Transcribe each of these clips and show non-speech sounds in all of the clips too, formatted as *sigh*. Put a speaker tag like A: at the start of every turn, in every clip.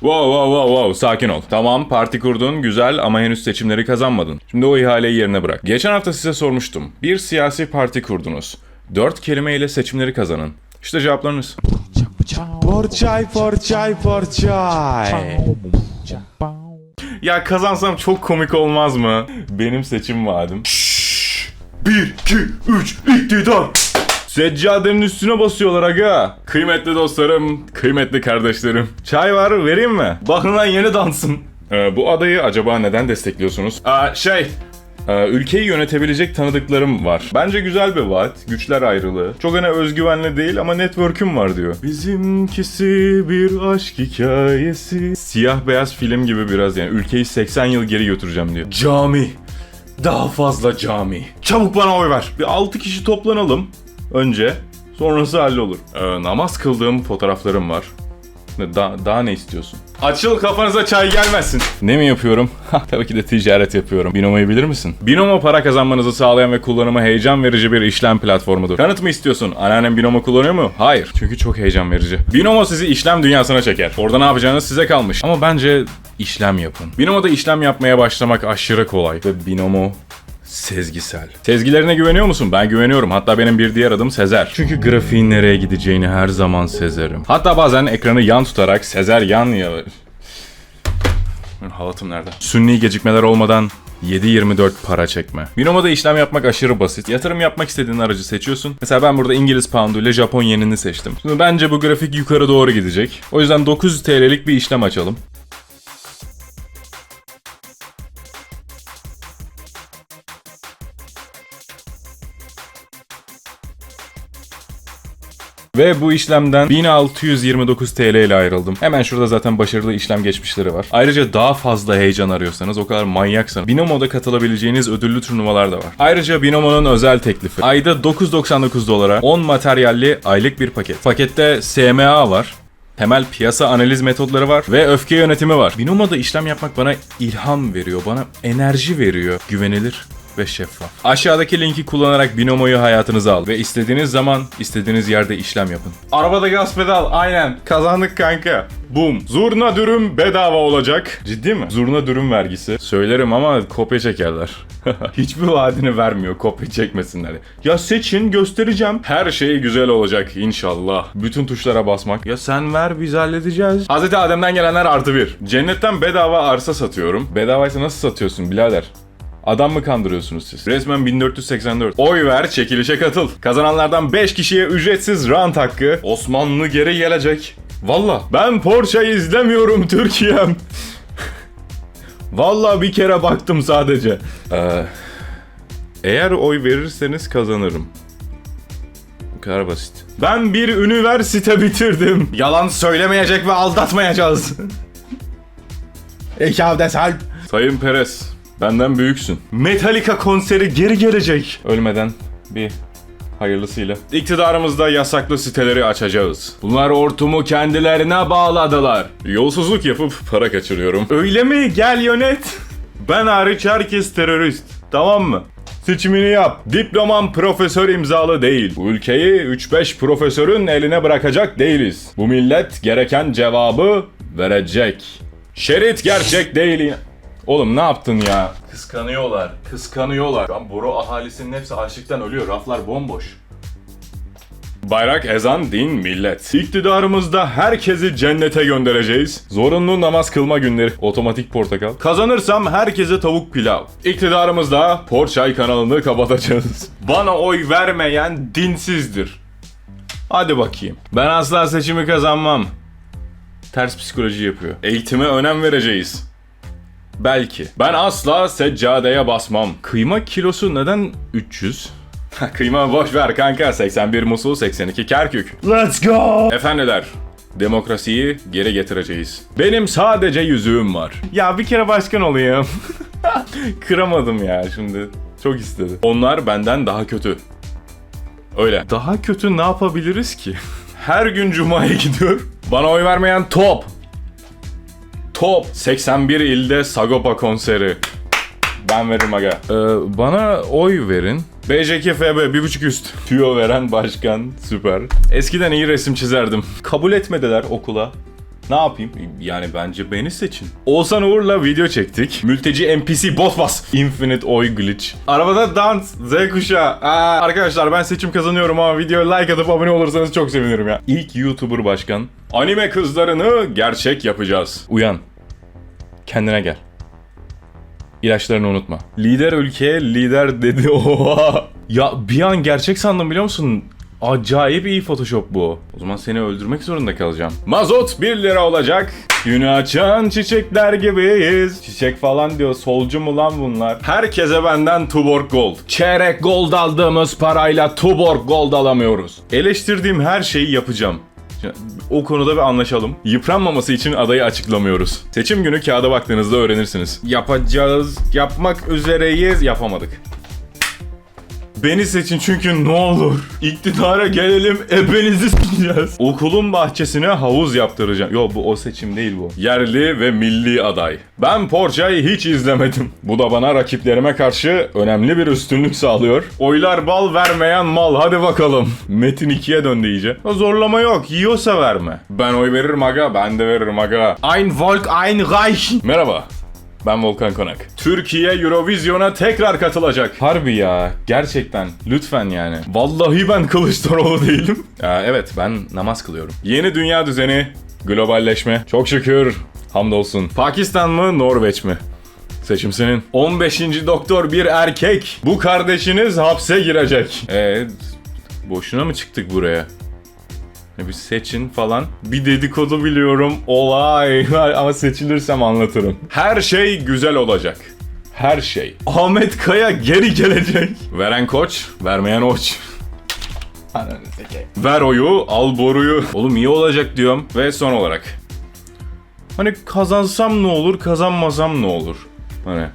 A: Wow wow wow wow sakin ol. Tamam parti kurdun güzel ama henüz seçimleri kazanmadın. Şimdi o ihaleyi yerine bırak. Geçen hafta size sormuştum. Bir siyasi parti kurdunuz. Dört kelimeyle seçimleri kazanın. İşte cevaplarınız.
B: Porçay, porçay, porçay.
A: Ya kazansam çok komik olmaz mı? Benim seçim vaadim. 1, 2, 3, iktidar. Seccadenin üstüne basıyorlar aga. Kıymetli dostlarım, kıymetli kardeşlerim. Çay var vereyim mi? Bakın lan yeni dansım. Ee, bu adayı acaba neden destekliyorsunuz? Aa, şey, ee, ülkeyi yönetebilecek tanıdıklarım var. Bence güzel bir vaat. Güçler ayrılığı. Çok hani özgüvenli değil ama network'üm var diyor. Bizimkisi bir aşk hikayesi. Siyah beyaz film gibi biraz yani. Ülkeyi 80 yıl geri götüreceğim diyor. Cami. Daha fazla cami. Çabuk bana oy ver. Bir 6 kişi toplanalım. Önce. Sonrası hallolur. Ee, namaz kıldığım fotoğraflarım var. Da, daha ne istiyorsun? Açıl kafanıza çay gelmesin. Ne mi yapıyorum? *laughs* Tabii ki de ticaret yapıyorum. Binomo'yu bilir misin? Binomo para kazanmanızı sağlayan ve kullanımı heyecan verici bir işlem platformudur. Kanıt mı istiyorsun? Anneannem Binomo kullanıyor mu? Hayır. Çünkü çok heyecan verici. Binomo sizi işlem dünyasına çeker. Orada ne yapacağınız size kalmış. Ama bence işlem yapın. Binomo'da işlem yapmaya başlamak aşırı kolay. Ve Binomo Sezgisel. Sezgilerine güveniyor musun? Ben güveniyorum. Hatta benim bir diğer adım Sezer. Çünkü grafiğin nereye gideceğini her zaman sezerim. Hatta bazen ekranı yan tutarak Sezer yan ya... Halatım nerede? Sünni gecikmeler olmadan 7-24 para çekme. Binomo'da işlem yapmak aşırı basit. Yatırım yapmak istediğin aracı seçiyorsun. Mesela ben burada İngiliz poundu ile Japon yenini seçtim. Şimdi bence bu grafik yukarı doğru gidecek. O yüzden 900 TL'lik bir işlem açalım. Ve bu işlemden 1629 TL ile ayrıldım. Hemen şurada zaten başarılı işlem geçmişleri var. Ayrıca daha fazla heyecan arıyorsanız, o kadar manyaksanız Binomo'da katılabileceğiniz ödüllü turnuvalar da var. Ayrıca Binomo'nun özel teklifi. Ayda 9.99 dolara 10 materyalli aylık bir paket. Pakette SMA var. Temel piyasa analiz metodları var ve öfke yönetimi var. Binomo'da işlem yapmak bana ilham veriyor, bana enerji veriyor. Güvenilir ve şeffaf. Aşağıdaki linki kullanarak Binomo'yu hayatınıza al ve istediğiniz zaman istediğiniz yerde işlem yapın. Arabada gaz pedal aynen kazandık kanka. Boom. Zurna dürüm bedava olacak. Ciddi mi? Zurna dürüm vergisi. Söylerim ama kopya çekerler. *laughs* Hiçbir vaadini vermiyor kopya çekmesinler. Ya seçin göstereceğim. Her şey güzel olacak inşallah. Bütün tuşlara basmak. Ya sen ver biz halledeceğiz. Hazreti Adem'den gelenler artı bir. Cennetten bedava arsa satıyorum. Bedavaysa nasıl satıyorsun birader? Adam mı kandırıyorsunuz siz? Resmen 1484. Oy ver, çekilişe katıl. Kazananlardan 5 kişiye ücretsiz rant hakkı. Osmanlı geri gelecek. Valla. Ben Porsche'yi izlemiyorum *laughs* Türkiye'm. Valla bir kere baktım sadece. Ee, eğer oy verirseniz kazanırım. Bu kadar basit. Ben bir üniversite bitirdim. Yalan söylemeyecek ve aldatmayacağız. *laughs* İki desal. Sayın Perez, benden büyüksün. Metallica konseri geri gelecek. Ölmeden bir hayırlısıyla. İktidarımızda yasaklı siteleri açacağız. Bunlar ortumu kendilerine bağladılar. Yolsuzluk yapıp para kaçırıyorum. Öyle mi? Gel yönet. Ben hariç herkes terörist. Tamam mı? Seçimini yap. Diploman profesör imzalı değil. Bu ülkeyi 3-5 profesörün eline bırakacak değiliz. Bu millet gereken cevabı verecek. Şerit gerçek değil. Oğlum ne yaptın ya? Kıskanıyorlar, kıskanıyorlar. Şu an Boro ahalisinin hepsi açlıktan ölüyor. Raflar bomboş. Bayrak, ezan, din, millet. İktidarımızda herkesi cennete göndereceğiz. Zorunlu namaz kılma günleri. Otomatik portakal. Kazanırsam herkese tavuk pilav. İktidarımızda Porçay kanalını kapatacağız. *laughs* Bana oy vermeyen dinsizdir. Hadi bakayım. Ben asla seçimi kazanmam. Ters psikoloji yapıyor. Eğitime önem vereceğiz. Belki. Ben asla seccadeye basmam. Kıyma kilosu neden 300? Kıyma boş ver kanka. 81 Musul, 82 Kerkük.
B: Let's go.
A: Efendiler, demokrasiyi geri getireceğiz. Benim sadece yüzüğüm var. Ya bir kere başkan olayım. *laughs* Kıramadım ya şimdi. Çok istedi. Onlar benden daha kötü. Öyle. Daha kötü ne yapabiliriz ki? *laughs* Her gün cumaya gidiyor. Bana oy vermeyen top. Top. 81 ilde Sagopa konseri. Ben veririm aga. Ee, bana oy verin. BJKFB bir buçuk üst. Tüyo veren başkan. Süper. Eskiden iyi resim çizerdim. Kabul etmediler okula. Ne yapayım? Yani bence beni seçin. Oğuzhan Uğur'la video çektik. Mülteci NPC boss bas. Infinite oy glitch. Arabada dans. Z kuşağı. Aa, arkadaşlar ben seçim kazanıyorum ama videoya like atıp abone olursanız çok sevinirim ya. İlk YouTuber başkan. Anime kızlarını gerçek yapacağız. Uyan. Kendine gel. İlaçlarını unutma. Lider ülke lider dedi. *laughs* Oha. Ya bir an gerçek sandım biliyor musun? Acayip iyi Photoshop bu. O zaman seni öldürmek zorunda kalacağım. Mazot 1 lira olacak. Günü açan çiçekler gibiyiz. Çiçek falan diyor. Solcu mu lan bunlar? Herkese benden Tuborg Gold. Çeyrek gold aldığımız parayla Tuborg Gold alamıyoruz. Eleştirdiğim her şeyi yapacağım. O konuda bir anlaşalım. Yıpranmaması için adayı açıklamıyoruz. Seçim günü kağıda baktığınızda öğrenirsiniz. Yapacağız, yapmak üzereyiz, yapamadık. Beni seçin çünkü ne olur. İktidara gelelim ebenizi sikeceğiz. Okulun bahçesine havuz yaptıracağım. Yo bu o seçim değil bu. Yerli ve milli aday. Ben Porçay'ı hiç izlemedim. Bu da bana rakiplerime karşı önemli bir üstünlük sağlıyor. Oylar bal vermeyen mal hadi bakalım. Metin 2'ye döndü iyice. Zorlama yok yiyorsa verme. Ben oy veririm aga ben de veririm aga. Ein Volk ein Reich. Merhaba. Ben Volkan Konak. Türkiye Eurovision'a tekrar katılacak. Harbi ya. Gerçekten. Lütfen yani. Vallahi ben Kılıçdaroğlu değilim. Ya evet ben namaz kılıyorum. Yeni dünya düzeni. Globalleşme. Çok şükür. Hamdolsun. Pakistan mı Norveç mi? Seçim senin. 15. doktor bir erkek. Bu kardeşiniz hapse girecek. Eee boşuna mı çıktık buraya? Ne bir seçin falan. Bir dedikodu biliyorum. Olay. *laughs* Ama seçilirsem anlatırım. Her şey güzel olacak. Her şey. Ahmet Kaya geri gelecek. Veren koç, vermeyen oç. Ver oyu, al boruyu. Oğlum iyi olacak diyorum. Ve son olarak. Hani kazansam ne olur, kazanmasam ne olur? Hani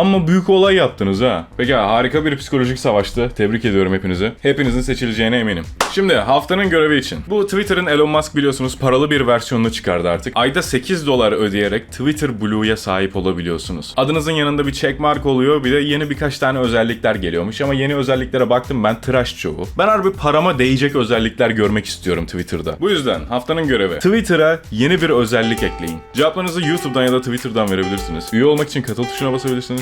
A: ama büyük olay yaptınız ha. Peki harika bir psikolojik savaştı. Tebrik ediyorum hepinizi. Hepinizin seçileceğine eminim. Şimdi haftanın görevi için. Bu Twitter'ın Elon Musk biliyorsunuz paralı bir versiyonunu çıkardı artık. Ayda 8 dolar ödeyerek Twitter Blue'ya sahip olabiliyorsunuz. Adınızın yanında bir checkmark oluyor. Bir de yeni birkaç tane özellikler geliyormuş. Ama yeni özelliklere baktım ben tıraş çoğu. Ben harbi parama değecek özellikler görmek istiyorum Twitter'da. Bu yüzden haftanın görevi. Twitter'a yeni bir özellik ekleyin. Cevaplarınızı YouTube'dan ya da Twitter'dan verebilirsiniz. Üye olmak için katıl tuşuna basabilirsiniz